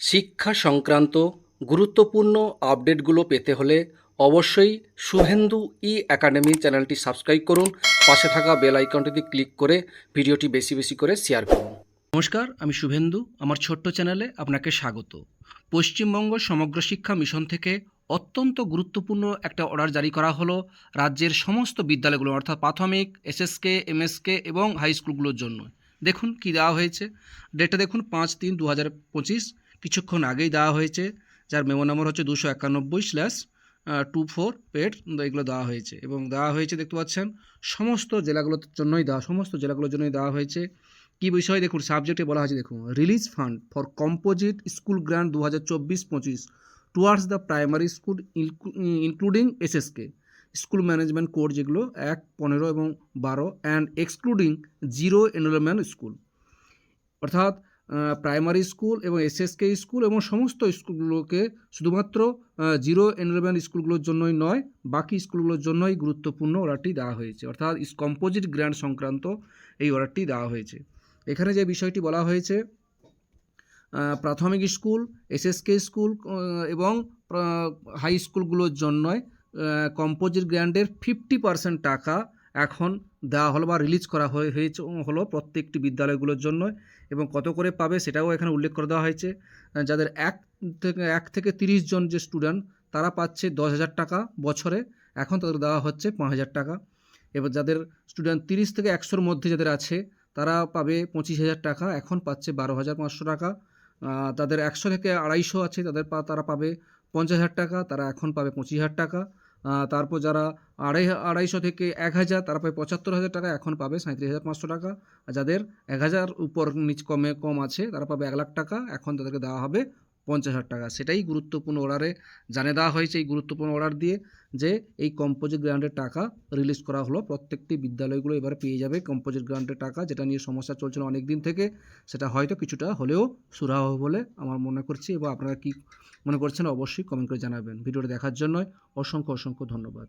শিক্ষা সংক্রান্ত গুরুত্বপূর্ণ আপডেটগুলো পেতে হলে অবশ্যই শুভেন্দু ই একাডেমি চ্যানেলটি সাবস্ক্রাইব করুন। পাশে থাকা বেল আইকনটিতে ক্লিক করে ভিডিওটি বেশি বেশি করে শেয়ার করুন। নমস্কার, আমি শুভেন্দু। আমার ছোট্ট চ্যানেলে আপনাকে স্বাগত। পশ্চিমবঙ্গ সমগ্র শিক্ষা মিশন থেকে অত্যন্ত গুরুত্বপূর্ণ একটা অর্ডার জারি করা হলো রাজ্যের সমস্ত বিদ্যালয়গুলো, অর্থাৎ প্রাথমিক, এসএসকে, এমএসকে এবং হাই স্কুলগুলোর জন্য। দেখুন কি দেওয়া হয়েছে। ডেটটা দেখুন পাঁচ তিন দু হাজার পঁচিশ। কিছুক্ষণ আগেই দেওয়া হয়েছে, যার মেমো নম্বর হচ্ছে দুশো একানব্বই স্ল্যাশ টু ফোর পেড এগুলো দেওয়া হয়েছে। এবং দেওয়া হয়েছে, দেখতে পাচ্ছেন, সমস্ত জেলাগুলোর জন্যই দেওয়া, সমস্ত জেলাগুলোর জন্যই দেওয়া হয়েছে। কী বিষয়? দেখুন সাবজেক্টে বলা হয়েছে, দেখুন release fund for composite school grant দু হাজার চব্বিশ পঁচিশ towards the primary school including SSK school management code যেগুলো এক, পনেরো এবং বারো and excluding zero enrolment school অর্থাৎ প্রাইমারি স্কুল এবং এসএসকে স্কুল এবং সমস্ত স্কুলগুলোকে শুধুমাত্র জিরো এনরোলমেন্ট স্কুলগুলোর জন্যই নয়, বাকি স্কুলগুলোর জন্যই গুরুত্বপূর্ণ অর্ডারটি দেওয়া হয়েছে। অর্থাৎ কম্পোজিট গ্র্যান্ড সংক্রান্ত এই অর্ডারটি দেওয়া হয়েছে। এখানে যে বিষয়টি বলা হয়েছে প্রাথমিক স্কুল এসএসকে স্কুল এবং হাই স্কুলগুলোর জন্যই কম্পোজিট গ্র্যান্ডের ফিফটি পার্সেন্ট টাকা এখন দেওয়া হলো বা রিলিজ করা হয়ে, হয়েছে হলো প্রত্যেকটি বিদ্যালয়গুলোর জন্য এবং কত করে পাবে সেটাও এখানে উল্লেখ করে দেওয়া হয়েছে। যাদের এক থেকে এক থেকে তিরিশ জন যে স্টুডেন্ট তারা পাচ্ছে দশ হাজার টাকা বছরে। এখন তাদের দেওয়া হচ্ছে পাঁচ হাজার টাকা। এবার যাদের স্টুডেন্ট তিরিশ থেকে একশোর মধ্যে যাদের আছে, তারা পাবে পঁচিশ হাজার টাকা। এখন পাচ্ছে বারো হাজার পাঁচশো টাকা। তাদের একশো থেকে আড়াইশো আছে, তাদের তারা পাবে পঞ্চাশ হাজার টাকা। তারা এখন পাবে পঁচিশ হাজার টাকা। তারপর যারা আড়াই, আড়াইশো থেকে এক হাজার তারা পায় পঁচাত্তর হাজার টাকা এখন পাবে, সাঁত্রিশ হাজার পাঁচশো টাকা। আর যাদের এক হাজার উপর নিচ কমে কম আছে, তারা পাবে এক লাখ টাকা। এখন তাদেরকে দেওয়া হবে পঞ্চাশ হাজার টাকা। সেটাই গুরুত্বপূর্ণ অর্ডারে জানিয়ে দেওয়া হয়েছে এই গুরুত্বপূর্ণ অর্ডার দিয়ে যে এই কম্পোজিট গ্রান্টের টাকা রিলিজ করা হলো। প্রত্যেকটি বিদ্যালয়গুলো এবারে পেয়ে যাবে কম্পোজিট গ্রান্টের টাকা। যেটা নিয়ে সমস্যা চলছিল অনেক দিন থেকে, সেটা হয়তো কিছুটা হলেও সুরাহ হবে বলে আমার মনে করছি এবং আপনারা কি মনে করছেন অবশ্যই কমেন্ট করে জানাবেন। ভিডিওটা দেখার জন্য অসংখ্য অসংখ্য ধন্যবাদ।